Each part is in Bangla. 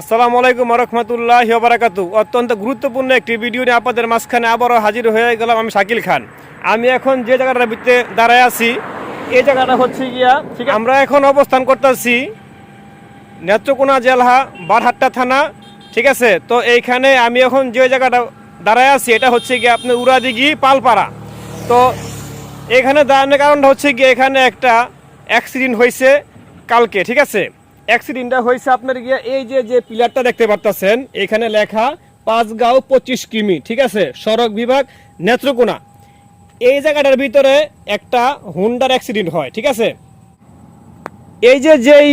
আসসালামু আলাইকুম রহমতুল্লাহ বারাকাতু অত্যন্ত গুরুত্বপূর্ণ একটি ভিডিও নিয়ে আপনাদের মাঝখানে আবারও হাজির হয়ে গেলাম আমি শাকিল খান। আমি এখন যে জায়গাটার ভিতরে দাঁড়ায় আছি এই জায়গাটা হচ্ছে গিয়া ঠিক আমরা এখন অবস্থান করতেছি নেত্রকোনা জেলা বারহাট্টা থানা ঠিক আছে? তো এইখানে আমি এখন যে জায়গাটা দাঁড়ায় আছি এটা হচ্ছে গিয়ে আপনার উড়াদিঘি পালপাড়া। তো এখানে দাঁড়ানোর কারণটা হচ্ছে গিয়ে এখানে একটা অ্যাক্সিডেন্ট হয়েছে কালকে ঠিক আছে? অ্যাক্সিডেন্টটা হয়েছে আপনার গিয়ে এই যে যে পিলারটা দেখতে পারতেছেন, এখানে লেখা পাঁচগাঁও পঁচিশ কিমি, ঠিক আছে? সড়ক বিভাগ নেত্রকোনা। এই জায়গাটার ভিতরে একটা হুন্ডার অ্যাক্সিডেন্ট হয়, ঠিক আছে? এই যে, যেই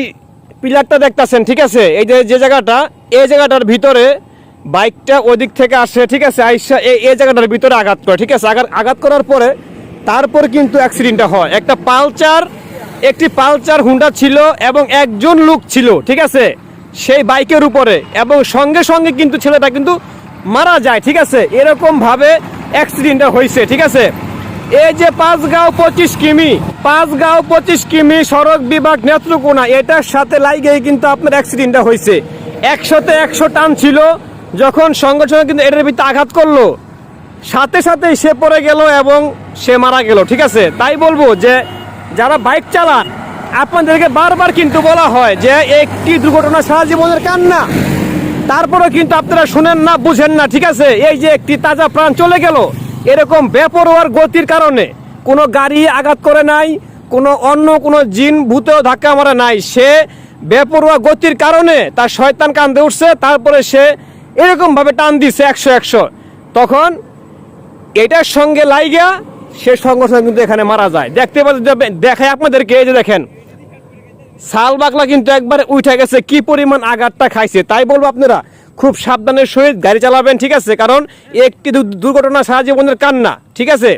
পিলারটা দেখতাছেন, ঠিক আছে? এই যে যে জায়গাটা, এই জায়গাটার ভিতরে বাইকটা ওদিক থেকে আসে, ঠিক আছে? আইসা এই এই জায়গাটার ভিতরে আঘাত করে, ঠিক আছে? আঘাত আঘাত করার পরে তারপর কিন্তু অ্যাক্সিডেন্টটা হয়। একটা পালচার একটি পালচার হুন্ডা ছিল এবং একজন লোক ছিল, ঠিক আছে? সেই বাইকের উপরে। এবং সঙ্গে সঙ্গে কিন্তু ছেলেটা কিন্তু মারা যায়, ঠিক আছে? এরকম ভাবে অ্যাক্সিডেন্টটা হয়েছে, ঠিক আছে? এই যে পাঁচগাঁও পঁচিশ কিমি, পাঁচগাঁও পঁচিশ কিমি সড়ক বিভাগ নেত্রকোনা, এটার সাথে লাইগেই কিন্তু আপনার অ্যাক্সিডেন্টটা হয়েছে। একশোতে একশো টান ছিল, যখন সঙ্গে সঙ্গে কিন্তু এটার ভিতরে আঘাত করল। সাথে সাথেই সে পড়ে গেল এবং সে মারা গেল, ঠিক আছে? তাই বলব যে যারা বাইক চালান, আপনাদেরকে বারবার কিন্তু বলা হয় যে একটি দুর্ঘটনা সারা জীবনের কান্না। তারপরেও কিন্তু আপনারা শুনেন না, বুঝেন না, ঠিক আছে? এই যে একটি তাজা প্রাণ চলে গেল, এরকম বেপরোয়ার গতির কারণে কোনো গাড়ি আঘাত করে নাই, কোনো অন্য কোনো জিন ভূতেও ধাক্কা মারা নাই। সে বেপরোয়া গতির কারণে তার শয়তান কান্দে উঠছে, তারপরে সে এরকম ভাবে টান দিছে একশো একশো। তখন এটার সঙ্গে লাইগা সে সঙ্গে কিন্তু এখানে মারা যায়। দেখতে পাচ্ছেন দেখায় আপনাদেরকে, এই যে দেখেন, সাল বাকলা কিন্তু একবার উঠে গেছে, কি পরিমাণ আঘাতটা খাইছে, তাই বলব আপনারা, খুব সাবধানের সহিত গাড়ি চালাবেন, ঠিক আছে? কারণ একটি দুর্ঘটনা সারা জীবনের কান্না, ঠিক আছে?